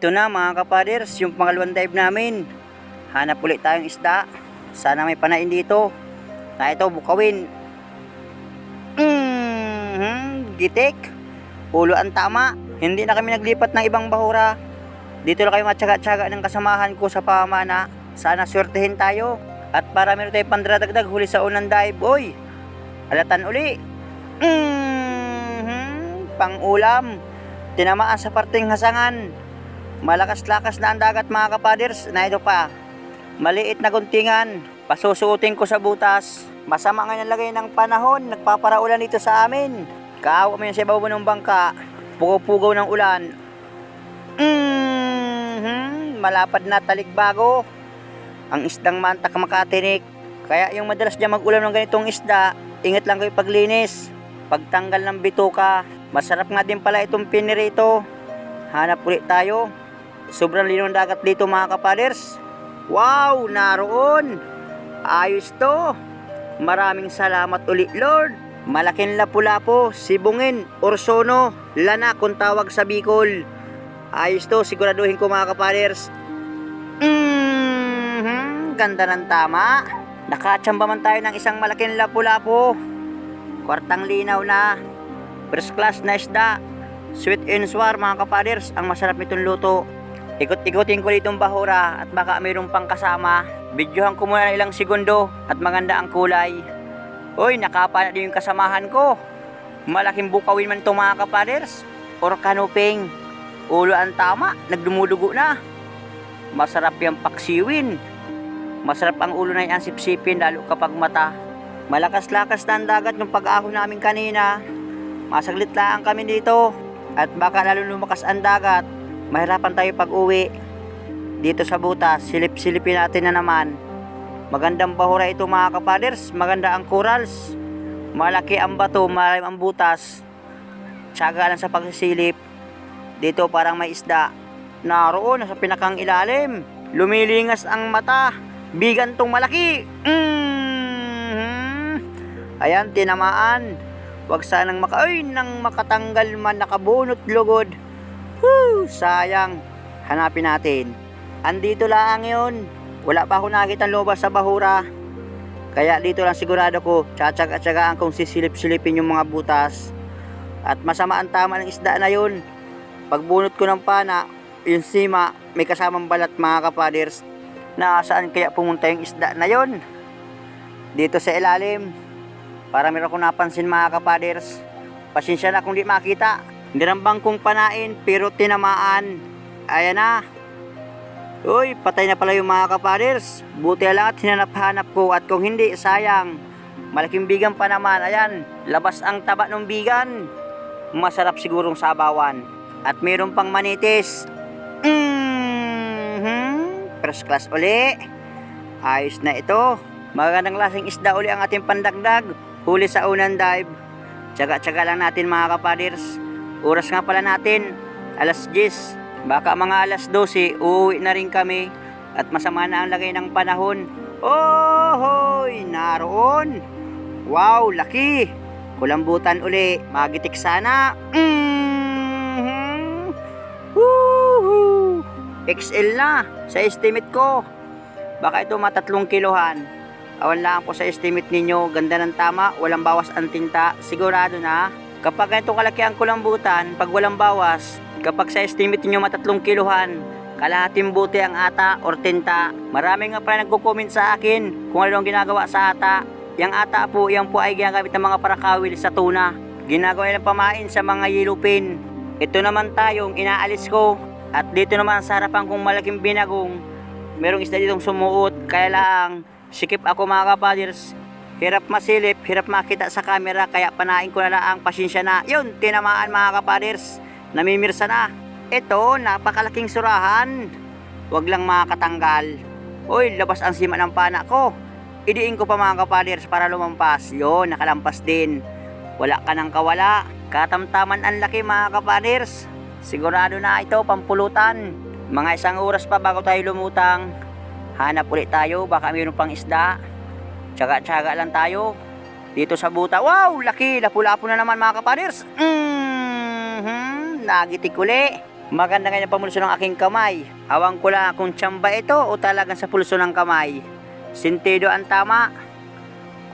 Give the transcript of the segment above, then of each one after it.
Ito na mga kapaders, yung pangalawang dive namin. Hanap ulit tayong isda. Sana may panain dito. Na ito, bukawin. Mm-hmm, gitik. Ulo ang tama. Hindi na kami naglipat ng ibang bahura. Dito na kayo matyaga-tyaga ng kasamahan ko sa pamana. Sana swertehin tayo. At para meron tayo pandradagdag huli sa unang dive. Oy, alatan uli. Mm-hmm, pang-ulam. Tinamaan sa parting hasangan. Malakas-lakas na ang dagat mga kapaders na ito pa. Maliit na guntingan. Pasusuotin ko sa butas. Masama nga nalagay ng panahon. Nagpaparaulan dito sa amin. Kaawa mo yan sa ibabaw ng bangka. Pugaw-pugaw ng ulan. Mhm, malapad na talikbago. Ang isdang mantak makatinik. Kaya yung madalas dyan mag-ulam ng ganitong isda, ingat lang kayo paglinis. Pagtanggal ng bituka, masarap nga din pala itong pinirito. Hanap ulit tayo. Sobrang lino ng dagat dito mga kapaders. Wow, naroon. Ayos to. Maraming salamat ulit Lord. Malaking lapu-lapo, sibungin, orsono, lana kung tawag sa Bicol. Ayos to, siguraduhin ko mga kapaders. Mhm, ganda ng tama. Nakatsamba man tayo ng isang malaking lapu-lapo. Kwartang linaw na. First class na isda. Sweet and sour mga kapaders, ang masarap nitong luto. Ikot-ikotin ko ditong bahura at baka mayroong pang kasama. Videohan ko muna ng ilang segundo at maganda ang kulay. Uy, nakapa na din yung kasamahan ko. Malaking bukawin man itong mga kapaders. Or kanuping. Ulo ang tama, nagdumudugo na. Masarap yung paksiwin. Masarap ang ulo na yan sipsipin lalo kapag mata. Malakas-lakas na ang dagat yung pag-ahon namin kanina. Masaglit lang kami dito. At baka lalo lumakas ang dagat, mahirapan tayo pag uwi. Dito sa butas, silip-silipin natin na naman. Magandang bahura ito mga kapaders, maganda ang corals. Malaki ang bato, malalim ang butas. Tsaga lang sa pagsisilip. Dito parang may isda. Naroon, nasa pinakang ilalim. Lumilingas ang mata. Bigan tong malaki. Mhm. Ayan, tinamaan. Wag sanang maka... Ay, nang makatanggal man nakabunot lugod. Whew, sayang. Hanapin natin. Andito lang yun. Wala pa ako nakita lobas sa bahura. Kaya dito lang sigurado ko, tsatsaga-tsagaan kong sisilip-silipin yung mga butas. At masama ang tama ng isda na yun. Pagbunot ko ng pana, yung sima, may kasamang balat mga kapaders. Nasaan kaya pumunta yung isda na yun? Dito sa ilalim. Para meron akong napansin mga kapaders. Pasensya na kung di makita. Nirambang kong panain pero tinamaan. Ayan na. Uy, patay na pala yung mga kapaders. Buti lang at hinanap-hanap ko at kung hindi, sayang. Malaking bigan pa naman. Ayan, labas ang taba ng bigan. Masarap sigurong sabawan. At meron pang manitis. Mhm. First class uli. Ayos na ito. Magandang lasing isda uli ang ating pandagdag. Huli sa unang dive. Tsaga-tsaga lang natin mga kapaders. Oras nga pala natin. Alas 10. Baka mga alas 12, uuwi na rin kami. At masama na ang lagay ng panahon. Oh, hoy, naroon. Wow, laki. Kulambutan uli. Magitik sana. Mhm. Woohoo! XL na sa estimate ko. Baka ito matatlong kilohan. Awan lang po sa estimate ninyo, ganda ng tama, walang bawas ang tinta, sigurado na. Kapag ganito kalaki ang kulambutan, pag walang bawas, kapag sa estimate ninyo matatlong kilohan, kalahating buti ang ata or tinta. Marami nga pala nagko-comment sa akin kung ano ang ginagawa sa ata. Yang ata po, yan po ay ginagamit ng mga parakawil sa tuna. Ginagawa nilang pamain sa mga yelupin. Ito naman tayong inaalis ko. At dito naman sa harapan kong malaking binagong, merong isda ditong sumuot. Kaya lang, sikip ako mga kapaders. Hirap masilip, hirap makita sa camera, kaya panain ko na lang ang pasensya na. Yun, tinamaan mga kapaders. Namimirsa na. Ito, napakalaking surahan. Huwag lang makatanggal. Uy, labas ang sima ng pana ko. Idiin ko pa mga kapaders para lumampas. Yun, nakalampas din. Wala ka nang kawala. Katamtaman ang laki mga kapaders. Sigurado na ito, pampulutan. Mga isang oras pa bago tayo lumutang. Hanap ulit tayo, baka mayroon pang isda. Tsaga-tsaga lang tayo. Dito sa buta. Wow, laki. Lapu-lapu na naman mga kapaders. Mhm, nagitik uli. Maganda ngayon ang pamulso ng aking kamay. Awang ko lang kung tsamba ito o talagang sa pulso ng kamay. Sintido ang tama.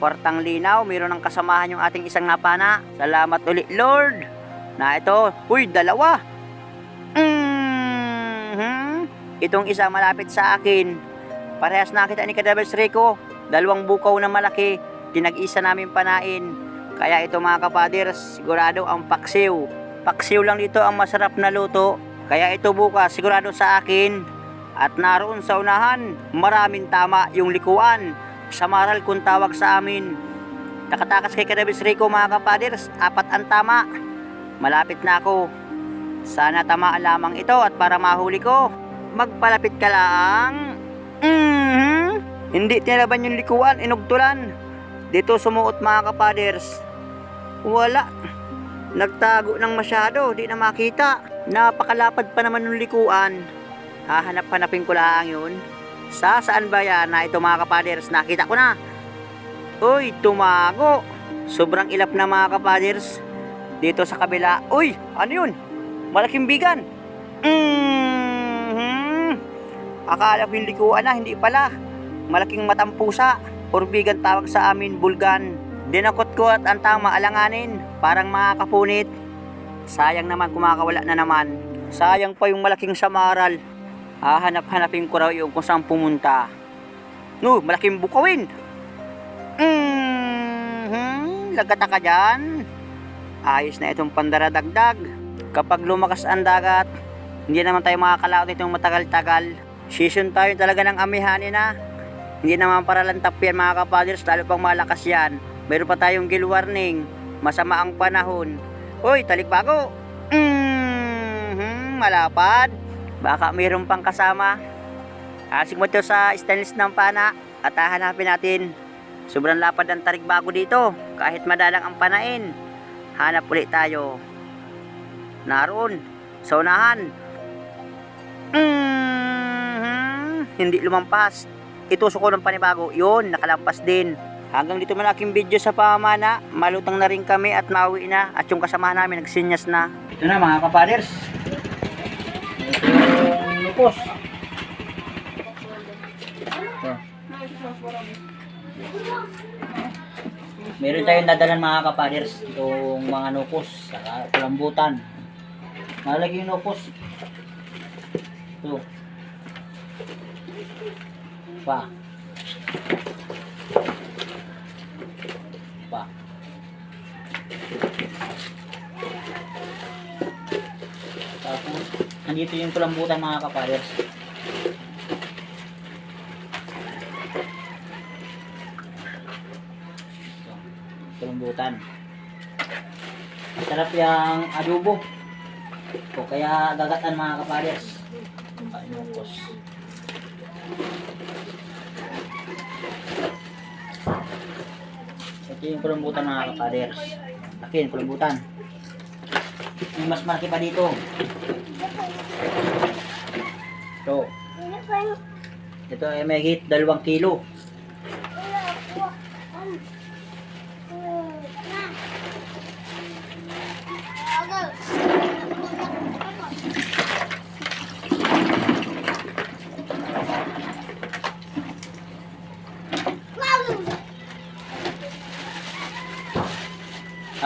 Kwartang linaw, mayroon ng kasamahan yung ating isang napana. Salamat ulit Lord. Na ito, uy, dalawa. Mhm. Itong isa malapit sa akin. Parehas nakita ni Kadabes Rico. Dalawang bukaw na malaki. Tinag-isa namin panain. Kaya ito mga kapaders, sigurado ang paksiw. Paksiw lang dito ang masarap na luto. Kaya ito bukas, sigurado sa akin. At naroon sa unahan, maraming tama yung likuan. Sa maral kung tawag sa amin. Nakatakas kay Kadabes Rico mga kapaders, apat ang tama. Malapit na ako. Sana tamaan lamang ito at para mahuli ko, magpalapit ka lang. Mhm. Hindi tinaban yung likuan, inugtulan. Dito sumuot mga kapaders. Wala. Nagtago ng masyado, di na makita. Napakalapad pa naman ng likuan. Hahanap-hanapin ko lang yun. Sa saan ba yan na ito mga kapaders? Nakita ko na. Uy, tumago. Sobrang ilap na mga kapaders. Dito sa kabila. Uy, ano yun? Malaking bigan. Mhm. Akala ko yung likuan na, hindi pala. Malaking matampusa. Orbigan tawag sa amin, bulgan. Dinakot ko at ang tama alanganin. Parang mga kapunit. Sayang naman kumakawala na naman. Sayang pa yung malaking samaral. Hahanap-hanapin ko raw yung kung saan pumunta. No, malaking bukawin. Mhm. Lagata ka dyan. Ayos na itong pandaradagdag. Kapag lumakas ang dagat, hindi naman tayo makakalaot itong matagal-tagal. Season tayo talaga ng amihanin na. Hindi naman para lang tap yan mga kapaders, lalo pang malakas yan. Meron pa tayong gill warning. Masama ang panahon. Uy, talikbago. Mhm, malapad. Baka mayroon pang kasama. Asik mo sa stainless ng pana at hahanapin natin. Sobrang lapad ang talikbago dito. Kahit madalang ang panain. Hanap ulit tayo. Naroon. Sa. Mhm, hindi lumampas. Itusok ko ng panibago. Yun, nakalampas din. Hanggang dito man aking video sa pamana. Malutang na rin kami at nauwi na. At yung kasamahan namin nagsinyas na. Ito na mga kapaders. Ito yung lupos. Meron tayong dadalan mga kapaders. Itong mga nukos. Saka kulambutan. Malaki yung nukos. Ito. Pa. Pa. Tapos, nandito yung kulambutan mga kapaders. Ito, kulambutan. Masarap yung adobo. O kaya gagatan mga kapaders. Panukos. Ito yung kulambutan mga kapaders. Laki yung kulambutan. May mas malaki pa dito. Ito. Ito ay may hit dalawang kilo.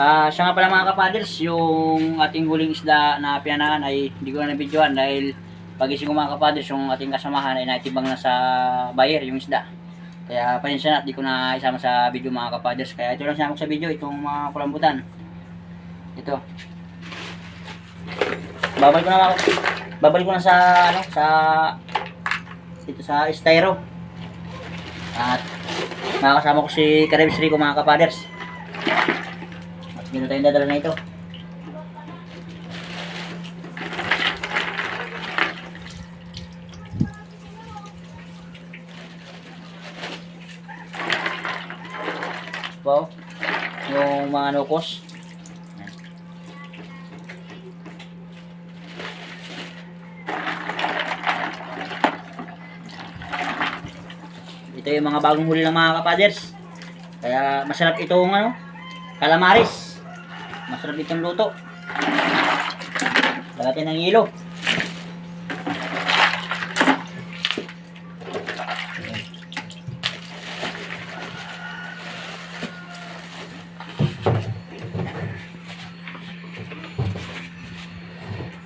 Ah, siya nga pala mga kapaders, yung ating huling isda na pinanahan ay hindi ko na nabidyohan dahil pagising ko mga kapaders, yung ating kasamahan ay naitibang na sa buyer yung isda. Kaya pasensya na at di ko na isama sa video mga kapaders. Kaya ito lang sinama sa video, itong mga kulambutan. Ito. Babalik ko na mga babalik ko na sa ano, sa dito sa styro. At makakasama ko si Karebs Rico mga kapaders. Dito tayong dadala na ito. Wow. Yung mga nukos. Ito yung mga bagong huli ng mga kapaders. Kaya masarap itong ano, calamaris. Masarap itong luto. Lagatin ng ilo.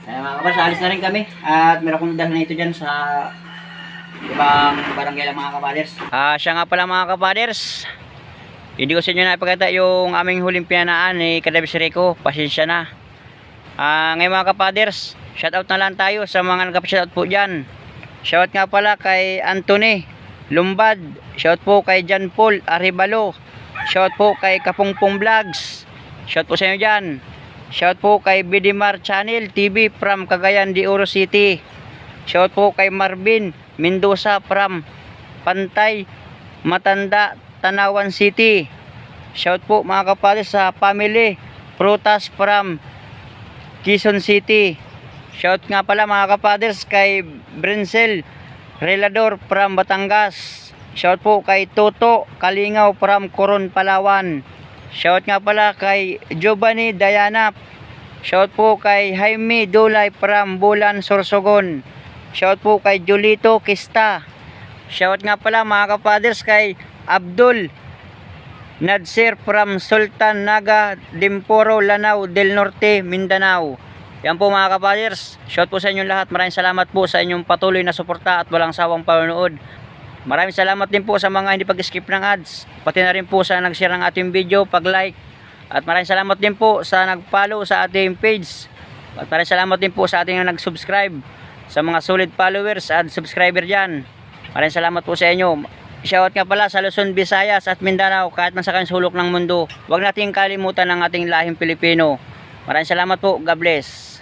Ayan alis na rin kami at meron kong dahil na ito dyan sa ibang barangay lang mga kabalers. Ah, siya nga pala mga kabalers. Hindi ko sa inyo napakita yung aming huling pinanaan ni Kadabis Rico. Pasensya na. Ah, ngayon mga kapaders, shoutout na lang tayo sa mga nagpa-shoutout po dyan. Shoutout nga pala kay Anthony Lumbad. Shoutout po kay John Paul Aribalo. Shoutout po kay Kapungpong Vlogs. Shoutout po sa inyo dyan. Shoutout po kay Bidimar Channel TV from Cagayan de Oro City. Shoutout po kay Marvin Mendoza from Pantay Matanda Tanawan City. Shoutout po mga kapatid sa family Prutas from Quezon City. Shout nga pala mga kapaders kay Brinsel Relador from Batangas. Shout po kay Toto Kalingaw from Coron, Palawan. Shout nga pala kay Giovanni Dayana. Shout po kay Jaime Dulay from Bulan, Sorsogon. Shout po kay Julito Kista. Shout nga pala mga kapaders kay Abdul Nadsir from Sultan Naga, Dimporo, Lanao del Norte, Mindanao. Yan po mga kapaders. Shout po sa inyong lahat. Maraming salamat po sa inyong patuloy na suporta at walang sawang panonood. Maraming salamat din po sa mga hindi pag-skip ng ads. Pati na rin po sa nag-share ng ating video, pag-like. At maraming salamat din po sa nag-follow sa ating page. At maraming salamat din po sa ating nag-subscribe. Sa mga solid followers at subscriber dyan. Maraming salamat po sa inyo. Shoutout nga pala sa Luzon, Visayas at Mindanao kahit man sa sulok ng mundo. Huwag nating kalimutan ang ating lahing Pilipino. Maraming salamat po. God bless.